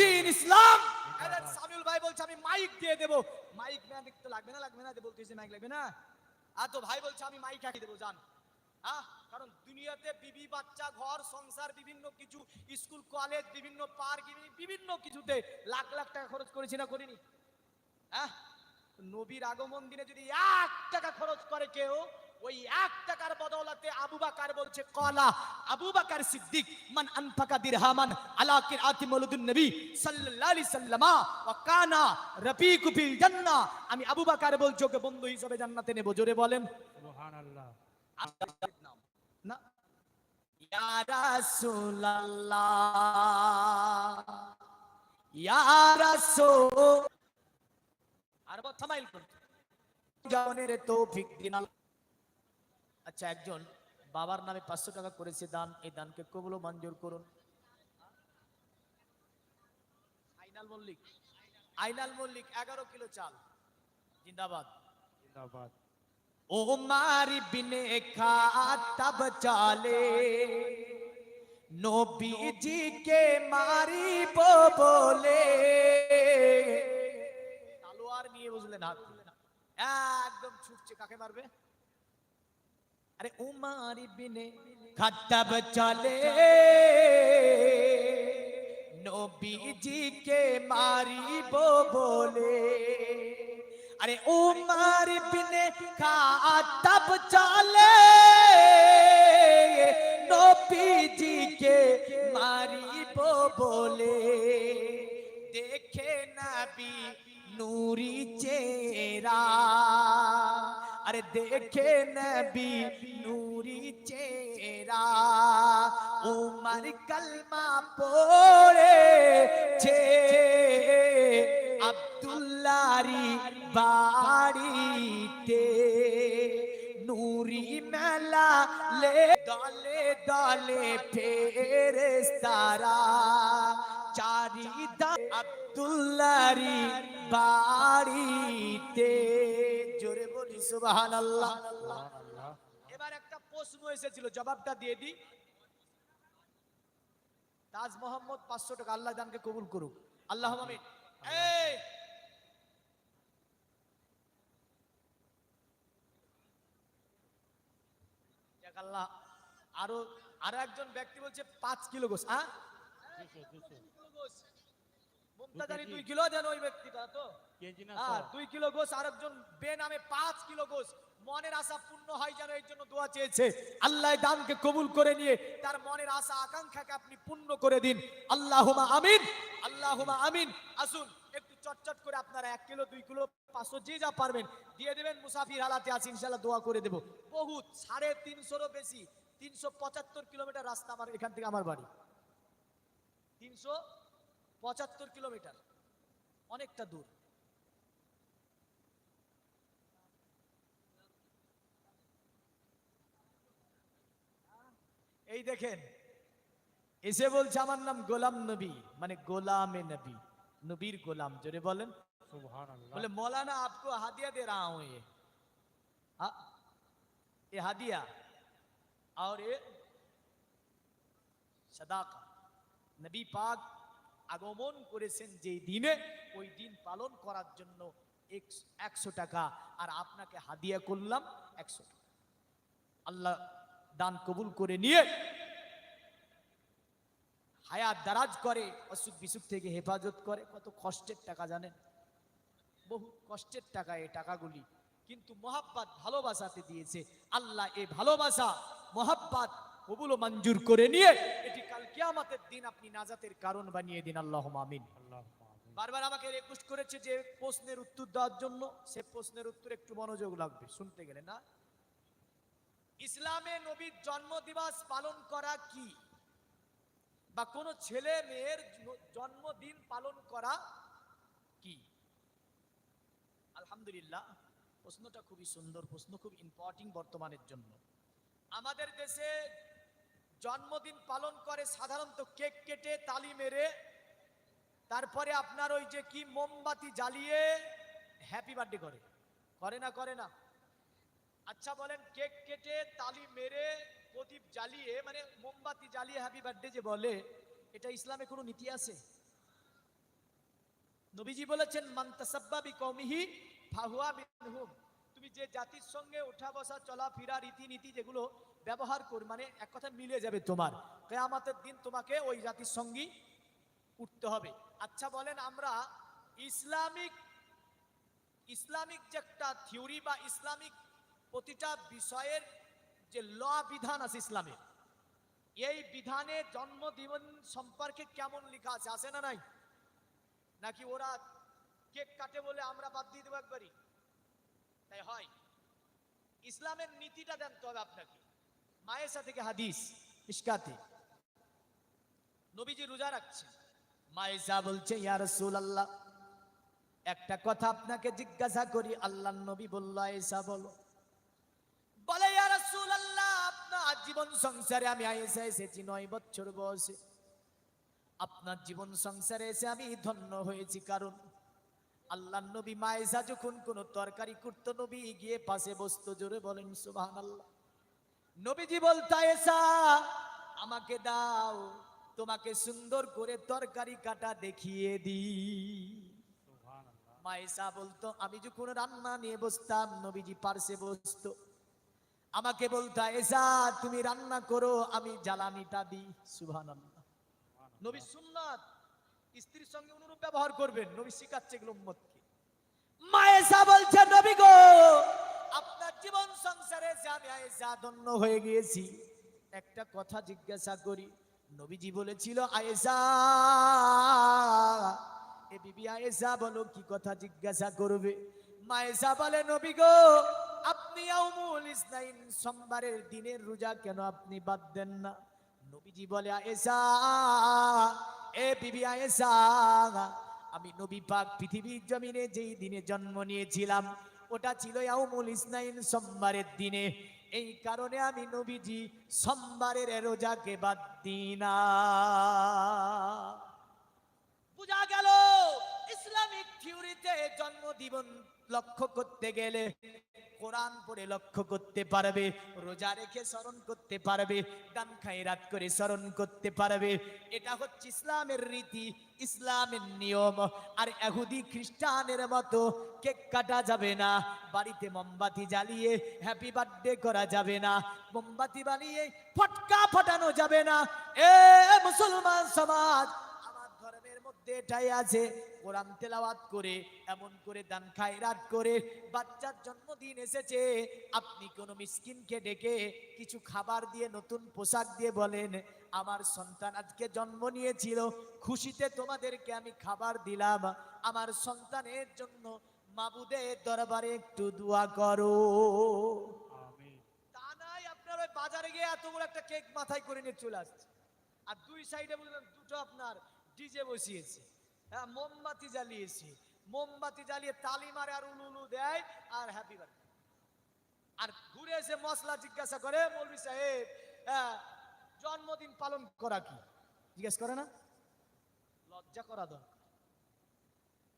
দিন ইসলাম। সামিউল ভাই বলছে, আমি মাইক দিয়ে দেব। মাইক ম্যানিক তো লাগবে না লাগবে না, যে বলতেছে মাইক লাগবে না। আর তো ভাই বলছে, আমি মাইক আঁকি দেবো জান হ্যাঁ কারণ দুনিয়াতে বিবি, বাচ্চা, ঘর, সংসার, বিভিন্ন কিছু, স্কুল, কলেজ, বিভিন্ন পার্ক, বিভিন্ন কিছুতে লাখ লাখ টাকা খরচ করেছি না করিনি। হ্যাঁ নবীর আগমন দিনে যদি এক টাকা খরচ করে কেউ ওই এক টাকার বদলাতে আবু বাকার বলছে কলা আবু বাকার সিদ্দিক মান আনফাকা দিরহামান আলা কিরাতি মৌলুদুন নবী সাল্লাল্লাহু আলাইহি সাল্লামা ওয়া কানা রাফিকু ফিল জান্নাহ আমি আবু বাকার বলছি ওকে বন্ধু হিসেবে জান্নাতে নেব জোরে বলেন। সুবহানাল্লাহ। না। ইয়া রাসূলুল্লাহ ইয়া রাসূল আর বল থামাইল করতে জানের তৌফিক দিন আল্লাহ। আচ্ছা একজন বাবার নামে পাঁচশো টাকা করেছে দান এই দানকে কবল ও মঞ্জুর করুন। আইনাল মল্লিক। আইনাল মল্লিক এগারো কিলো চাল। জিন্দাবাদ। জিন্দাবাদ। ওমার বিনে খাতাব চালে নবীজি কে মারিব বলে। তালোয়ার নিয়ে বুঝলেন হাত। একদম ছুটছে কাকে মারবে? আরে উমার বিনে খাতাব চলে। নবীজি কে মারিব বলে। আরে উমার বিনে খাতাব চলে। নবীজি কে মারিব বলে। দেখে নবী নূরি চেরা আরে দেখে নবী নূরি চেরা উমর কলমা পড়েছে আব্দুল্লারি বাড়িতে নুরি মেলা লে দলে দলে ফেরেস্তারা চারিদা আব্দুল্লারি বাড়িতে এবার একটা প্রশ্ন এসেছিল জবাবটা দিয়ে দিই। তাজ মোহাম্মদ পাঁচশো টাকা আল্লাহ দানকে কবুল করুক। আল্লাহ আমিন। এই! আল্লাহ আরও আরও একজন ব্যক্তি বলছে পাঁচ কিলো গোস হ্যাঁ? মুমতাজারি দুই কিলো দেন ওই ব্যক্তিটা তো? দুই কিলো গোস আরেকজন বে নামে পাঁচ কিলো গোস। মনের আশা পূর্ণ হয় যেন এর জন্য দোয়া চেয়েছে। আল্লাহ দানকে কবুল করে নিয়ে তার মনের আশা আকাঙ্ক্ষাকে আপনি পূর্ণ করে দিন। আল্লাহুমা আমিন আল্লাহুমা আমিন। আসুন একটু চটচট করে আপনারা এক কিলো দুই কিলো পাঁচশো যে যা পারবেন দিয়ে দেবেন। মুসাফির হালাতে আছে ইনশাল্লাহ দোয়া করে দেবো। বহুত সাড়ে তিনশোরও বেশি তিনশো পঁচাত্তর কিলোমিটার রাস্তা আমার এখান থেকে আমার বাড়ি। তিনশো পঁচাত্তর কিলোমিটার অনেকটা দূর এই দেখেন এসে বলছে আমার নাম গোলাম নবী মানে গোলামে নবী নবীর গোলাম জোরে বলেন সুবহানাল্লাহ बोले मौलाना आपको हदिया दे रहा हूं ये हाँ, ये हदिया और ये সদাকা নবী পাক আগমন করেছেন যে দিনে, ওই দিন পালন করার জন্য একশো টাকা। আর আপনাকে হাদিয়া করলাম একশো টাকা। আল্লাহ দান কবুল করে নিয়ে হায়াত দারাজ করে, অসুখ বিসুখ থেকে হেফাজত করে। কত কষ্টের টাকা জানেন? বহু কষ্টের টাকা এই টাকাগুলি। কিন্তু মোহাব্বাত ভালোবাসাতে দিয়েছে। আল্লাহ এই ভালোবাসা, মোহাব্বাত কবুল মঞ্জুর করে নিয়ে এটি কাল কিয়ামতের দিন আপনি নাজাতের কারণ বানিয়ে দিন আল্লাহ আমিন। বারবার আমাকে রিকোয়েস্ট করেছে যে প্রশ্নের উত্তর দেওয়ার জন্য, সে প্রশ্নের উত্তর একটু মনোযোগ লাগবে, শুনতে গেলে না? ইসলামে নবীর জন্ম দিবস পালন করা কি? বা কোন ছেলে মেয়ের জন্মদিন পালন করা কি? আলহামদুলিল্লাহ, প্রশ্নটা খুবই সুন্দর, প্রশ্ন খুব ইম্পর্টেন্ট বর্তমানের জন্য। আমাদের দেশে জন্মদিন পালন করে সাধারণত কেক কেটে তালি মেরে, তারপরে আপনার ওই যে কি মোমবাতি জ্বালিয়ে হ্যাপি বার্থডে করে। করে না করে না। আচ্ছা বলেন, কেক কেটে তালি মেরে, প্রদীপ জ্বালিয়ে মানে মোমবাতি জ্বালিয়ে হ্যাপি বার্থডে যে বলে, এটা ইসলামে কোনো নীতি আছে? নবীজি বলেছেন, মান তাসাব্বা বিকৌমিহি ফাহুয়া মিনহুম। তুমি যে জাতির সঙ্গে ওঠা বসা চলাফেরা, রীতিনীতি যেগুলো ব্যবহার কর মানে এক কথা মিলে যাবে তোমার। কেয়ামতের দিন তোমাকে ওই জাতির সঙ্গী উঠতে হবে। আচ্ছা বলেন আমরা ইসলামিক ইসলামিক যে একটা থিওরি বা ইসলামিক প্রতিটা বিষয়ের যে ল বিধান আছে ইসলামের এই বিধানে জন্মদিবন সম্পর্কে কেমন লেখা আছে আছে না নাই? নাকি ওরা কেক কাটে বলে আমরা বাদ দিয়ে দেবো একবারই? তাই হয়। ইসলামের নীতিটা দেন তো হবে আপনাকে। মায়ের থেকে হাদিস ইস্কাতে নবীজি রোজা রাখছে মায়েসা বলছে, ইয়া রাসূলুল্লাহ, একটা কথা আপনাকে জিজ্ঞাসা করি, আল্লাহ নবী বলল, আয়েশা বলো। বলে, ইয়া রাসূলুল্লাহ, আপনার জীবন সংসারে আমি আয়েশা এসেছি, নয় বছর বয়সে। আপনার জীবন সংসারে এসে আমি ধন্য হয়েছি, কারণ আল্লাহ নবী মায়েশা যখন কোনো তরকারি করতো, নবী গিয়ে পাশে বসতো, জোরে বলেন, সুবহানাল্লাহ। নবীজি বলতো আয়েশা আমাকে দাও, তোমাকে সুন্দর করে তরকারি কাটা দেখিয়ে সুবহানাল্লাহ মায়েশা বলতো, আমি যখন রান্না নিয়ে বসতাম, নবীজি পার্শ্বে বসতো। আমাকে বলতো, এসা, তুমি রান্না করো, আমি জ্বালানিটা দিই। সুবহানাল্লাহ। নবী সুন্নাত, স্ত্রীর সঙ্গে অনুরূপ ব্যবহার করবেন, নবী শিখাচ্ছে এগুলো মায়েশা বলছে, নবী গো জীবন সংসারে যে আমি আয়েশা ধন্য হয়ে গিয়েছি, একটা কথা জিজ্ঞাসা করি, নবীজি বলেছিল, আয়েশা, এ বিবি আয়েশা বলো, কি কথা জিজ্ঞাসা করবে? মায়েশা বলে, নবী গো, আপনি আউমুল ইসনাইন, সোমবারের দিনের রোজা কেন আপনি বাদ দেন না? নবীজি বলে, আয়েশা, এ বিবি আয়েশা, আমি নবী পাক পৃথিবীর জমিনে যেই দিনে জন্ম নিয়েছিলাম ওটা ছিল ইয়াউমুল ইসনাইন সোমবারের দিনে। এই কারণে আমি নবীজি সোমবারের রোজাকে বাদ দিই না। বোঝা গেল, ইসলামিক থিওরিতে জন্মদিবন লক্ষ্য করতে গেলে কোরআন পড়ে লক্ষ্য করতে পারবে, রোজা রেখে স্মরণ করতে পারবে, গান খাই রাত করে স্মরণ করতে পারবে। এটা হচ্ছে ইসলামের রীতি, ইসলামের নিয়ম। আর এহুদি খ্রিস্টানের মতো কেক কাটা যাবে না, বাড়িতে মোমবাতি জ্বালিয়ে হ্যাপি বার্থডে করা যাবে না, মোমবাতি বানিয়ে ফটকা ফাটানো যাবে না। এ মুসলমান সমাজ মধ্যে এটাই আছে। কোরআন তেলাওয়াত করে এমন করে দান খায়রাত করে বাচ্চার জন্মদিন এসেছে আপনি কোনো মিসকিনকে ডেকে কিছু খাবার দিয়ে নতুন পোশাক দিয়ে বলেন আমার সন্তান আজকে জন্ম নিয়েছিল খুশিতে তোমাদেরকে আমি খাবার দিলাম। আমার সন্তানের জন্য মাবুদের দরবারে একটু দোয়া করো। তা নাই আপনার ওই বাজারে গিয়ে এত বড় একটা কেক মাথায় করে নিয়ে চলে আসছে। আর দুই সাইডে বললাম দুটো আপনার। ডিজে বসিয়েছে। হ্যাঁ মোমবাতি জ্বালিয়েছে। মোমবাতি জ্বালিয়ে তালি মারে আর উলু উলু দেয় আর হ্যাপি বার্থডে আর ঘুরে এসে মশলা জিজ্ঞাসা করে মৌলবি সাহেব হ্যাঁ, জন্মদিন পালন করা কি? জিজ্ঞেস করে না? লজ্জা করা দরকার।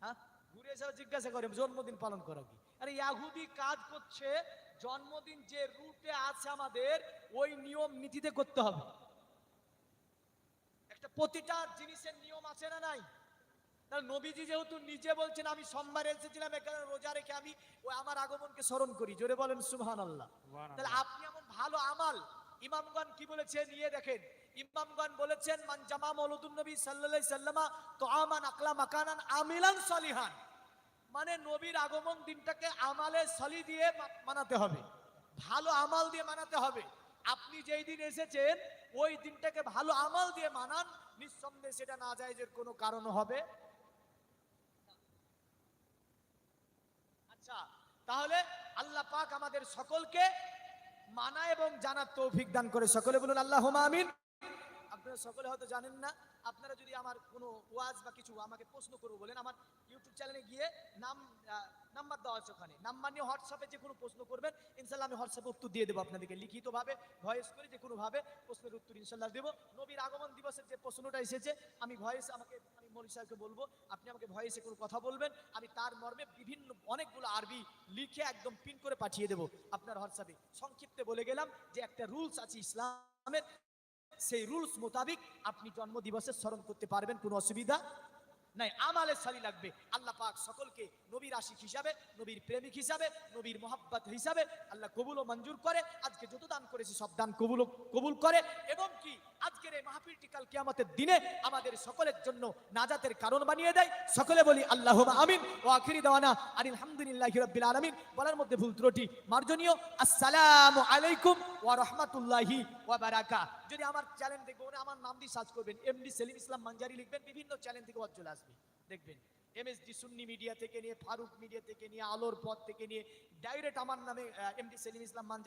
হ্যাঁ ঘুরে এসে জিজ্ঞাসা করে জন্মদিন পালন করা কি? আরে ইয়াহুদি কাজ করছে জন্মদিন যে রুটে আছে আমাদের ওই নিয়ম নীতিতে করতে হবে। একটা প্রতিটা জিনিসের নিয়ম আছে না নাই? তাহলে নবীজি যেহেতু নিজে বলছেন আমি সোমবারে এসেছিলাম এখানে রোজা রেখে আমি ওই আমার আগমনকে স্মরণ করি। জোরে বলেন সুবহান আল্লাহ তাহলে আপনি এমন ভালো আমাল ইমামগণ কি বলেছে? নিয়ে দেখেন। ইমামগণ বলেছেন মান জামা মৌলুদুন নবী সাল্লাল্লাহু সাল্লামা তো আমান আকলা মাকানান আমিলান সলিহান। মানে নবীর আগমন দিনটাকে আমালে সলি দিয়ে মানাতে হবে। ভালো আমাল দিয়ে মানাতে হবে। আপনি যেই দিন এসেছেন ওই দিনটাকে ভালো আমাল দিয়ে মানান, নিঃসন্দেহে সেটা না যায় কোনো কারণ হবে। আচ্ছা তাহলে আল্লাহ পাক আমাদের সকলকে মানা এবং জানার তৌফিক দান করে। সকলে বলুন আল্লাহ আমিন। আপনারা সকলে হয়তো জানেন না আপনারা যদি আমার কোনো ওয়াজ বা কিছু আমাকে প্রশ্ন করব, বলেন আমার ইউটিউব চ্যানেলে গিয়ে নাম নাম্বার দেওয়া আছে ওখানে। নাম্বার নিয়ে হোয়াটসঅ্যাপে যে কোনো প্রশ্ন করবেন, ইনশাল্লাহ আমি হোয়াটসঅ্যাপে উত্তর দিয়ে দেবো আপনাদেরকে লিখিতভাবে ভয়েস করে যে কোনোভাবে প্রশ্নের উত্তর ইনশাল্লাহ দেবো। নবীর আগমন দিবসের যে প্রশ্নটা এসেছে, আমি ভয়েস আমাকে, আমি মৌলী সাহেবকে বলব, আপনি আমাকে ভয়েসে কোনো কথা বলবেন, আমি তার মর্মে বিভিন্ন, অনেকগুলো আরবি লিখে একদম পিন করে পাঠিয়ে দেবো আপনার হোয়াটসঅ্যাপে সংক্ষিপ্তে বলে গেলাম যে একটা রুলস আছে ইসলামের সেই রুলস মোতাবিক আপনি জন্মদিবসের স্মরণ করতে পারবেন, কোনো অসুবিধা নাই। আমালে সালি লাগবে। আল্লাহ পাক সকলকে নবীর আশিক হিসাবে, নবীর প্রেমিক হিসাবে, নবীর মোহাব্বত হিসাবে আল্লাহ কবুল ও মঞ্জুর করে, আজকে যত দান করেছি সব দান কবুল কবুল করে, এবং কি আজকের এই মাহফিলটি কাল কিয়ামতের দিনে আমাদের সকলের জন্য নাজাতের কারণ বানিয়ে দেয়। সকলে বলি আল্লাহ আমিন ও আখিরি দেওয়ানা আনিল হামদুলিল্লাহ রব্বিল আলামিন। বলার মধ্যে ভুল ত্রুটি মার্জনীয়। আসসালামু আলাইকুম ওয়া রাহমাতুল্লাহি ওয়া যদি আমার চ্যানেল দেখবেন আমার নাম দিয়ে সার্চ করবেন এমডি সেলিম ইসলাম মাঞ্জারি লিখবেন, বিভিন্ন চ্যানেল থেকে ওয়াজ চলে আসবে, দেখবেন। এমএসডি সুন্নি মিডিয়া থেকে নিয়ে, ফারুক মিডিয়া থেকে নিয়ে, আলোর পথ থেকে নিয়ে ডাইরেক্ট আমার নামে এমডি সেলিম ইসলাম মানজারি